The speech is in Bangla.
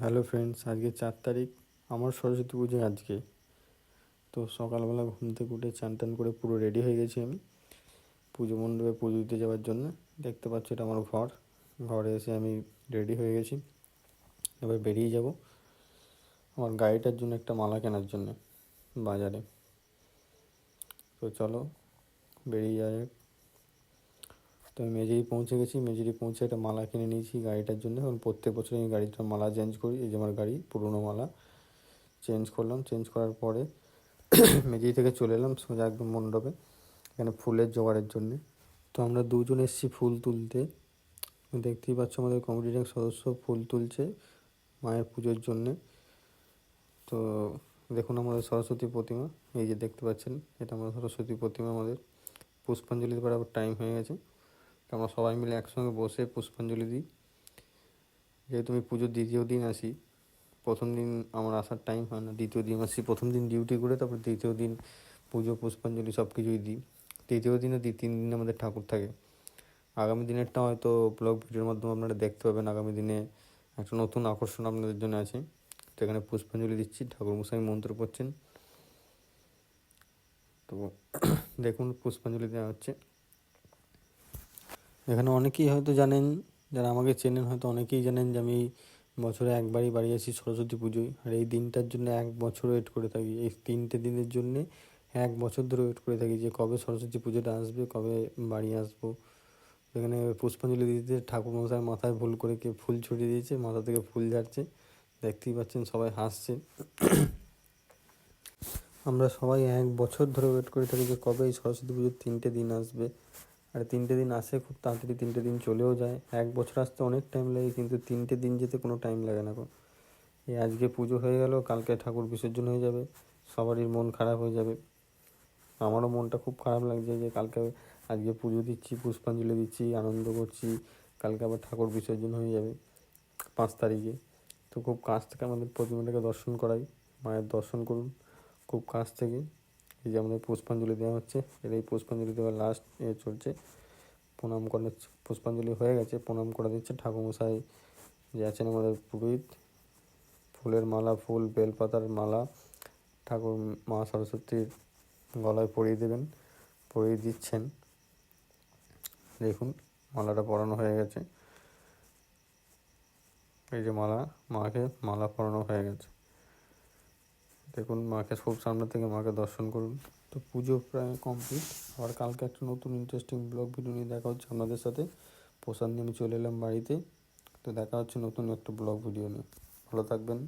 হ্যালো ফ্রেন্ডস, আজকে চার তারিখ। আমার সরস্বতী পুজো আজকে। তো সকালবেলা ঘুম থেকে উঠে চান টান করে পুরো রেডি হয়ে গেছি আমি পুজো মণ্ডপে পুজো দিতে যাওয়ার জন্য। দেখতে পাচ্ছ এটা আমার ঘর। ঘরে এসে আমি রেডি হয়ে গেছি। এবার বেরিয়ে যাব আমার গাড়িটার জন্য একটা মালা কেনার জন্য বাজারে। তো চলো বেরিয়ে যাওয়া তো আমি মেজেরি পৌঁছে গেছি। মেজেরি পৌঁছে একটা মালা কিনে নিয়েছি গাড়িটার জন্য। কারণ প্রত্যেক বছর আমি গাড়িটার মালা চেঞ্জ করি। এই যে আমার গাড়ি, পুরোনো মালা। চেঞ্জ করলাম। চেঞ্জ করার পরে মেজেরি থেকে চলে এলাম সোজা একদম মণ্ডপে, এখানে ফুলের জোগাড়ের জন্যে। তো আমরা দুজন এসেছি ফুল তুলতে। দেখতেই পাচ্ছ আমাদের কমিটির এক সদস্য ফুল তুলছে মায়ের পুজোর জন্যে। তো দেখুন আমাদের সরস্বতী প্রতিমা। এই যে দেখতে পাচ্ছেন, এটা আমাদের সরস্বতী প্রতিমা আমাদের। পুষ্পাঞ্জলি দেওয়ার আবার টাইম হয়ে গেছে। আমরা সবাই মিলে একসঙ্গে বসে পুষ্পাঞ্জলি দিই। যেহেতু আমি পুজোর দ্বিতীয় দিন আসি, প্রথম দিন আমার আসার টাইম হয় না, দ্বিতীয় দিন আসি, প্রথম দিন ডিউটি করে তারপর দ্বিতীয় দিন পুজো, পুষ্পাঞ্জলি সব কিছুই দিই। তৃতীয় দিনে দিই তিন দিন আমাদের ঠাকুর থাকে। আগামী দিনেরটা হয়তো ব্লগ ভিডিওর মাধ্যমে আপনারা দেখতে পাবেন, আগামী দিনে একটা নতুন আকর্ষণ আপনাদের জন্য আছে। তো এখানে পুষ্পাঞ্জলি দিচ্ছি ঠাকুর মশাই মন্ত্র পড়ছেন। তো দেখুন, পুষ্পাঞ্জলি দেওয়া হচ্ছে। এখানে অনেকেই হয়তো জানেন, যারা আমাকে চেনেন হয়তো অনেকেই জানেন যে আমি বছরে একবারই বাড়ি আসি সরস্বতী পুজোয়। আর এই দিনটার জন্য এক বছর ওয়েট করে থাকি। এই তিনটে দিনের জন্যে এক বছর ধরে ওয়েট করে থাকি যে কবে সরস্বতী পুজোটা আসবে, কবে বাড়ি আসব। এখানে পুষ্পাঞ্জলি দিতে ঠাকুর মশাই মাথায় ভুল করে কে ফুল ছড়িয়ে দিয়েছে, মাথা থেকে ফুল ঝাড়ছে। দেখতেই পাচ্ছেন সবাই হাসছে। আমরা সবাই এক বছর ধরে ওয়েট করে থাকি যে কবে এই সরস্বতী পুজোর তিনটে দিন আসবে। আর তিনটে দিন আসে খুব তাড়াতাড়ি তিনটে দিন চলেও যায়। এক বছর আসতে অনেক টাইম লাগে, কিন্তু তিনটে দিন যেতে কোনো টাইম লাগে না এখন এই আজকে পুজো হয়ে গেল, কালকে ঠাকুর বিসর্জন হয়ে যাবে, সবারই মন খারাপ হয়ে যাবে। আমারও মনটা খুব খারাপ লাগছে যে কালকে আজকে পুজো দিচ্ছি, পুষ্পাঞ্জলি দিচ্ছি, আনন্দ করছি, কালকে আবার ঠাকুর বিসর্জন হয়ে যাবে পাঁচ তারিখে। তো খুব কাছ থেকে আমাদের প্রতিমাটাকে দর্শন করাই, মায়ের দর্শন করুন, খুব কাছ থেকে। এই যে আমাদের পুষ্পাঞ্জলি দেওয়া হচ্ছে, এর এই পুষ্পাঞ্জলি দেওয়া লাস্ট এ চলছে। প্রণাম করা পুষ্পাঞ্জলি হয়ে গেছে, প্রণাম করা দিচ্ছে ঠাকুরমশাই, যে আছেন আমাদের পুরোহিত। ফুলের মালা, ফুল, বেলপাতার মালা, ঠাকুর মা সরস্বতীর গলায় পরিয়ে দেবেন, পরিয়ে দিচ্ছেন। দেখুন, মালাটা পরানো হয়ে গেছে। এই যে মালা, মাকে মালা পরানো হয়ে গেছে। দেখুন, মাকে খুব সামনে থেকে মাকে দর্শন করুন। তো পুজো প্রায় কমপ্লিট আবার কালকে একটা নতুন ইন্টারেস্টিং ব্লগ ভিডিও নিয়ে দেখা হচ্ছে আপনাদের সাথে। প্রসাদ নিয়ে আমি চলে এলাম বাড়িতে। তো দেখা হচ্ছে নতুন একটা ব্লগ ভিডিও নিয়ে। ভালো থাকবেন।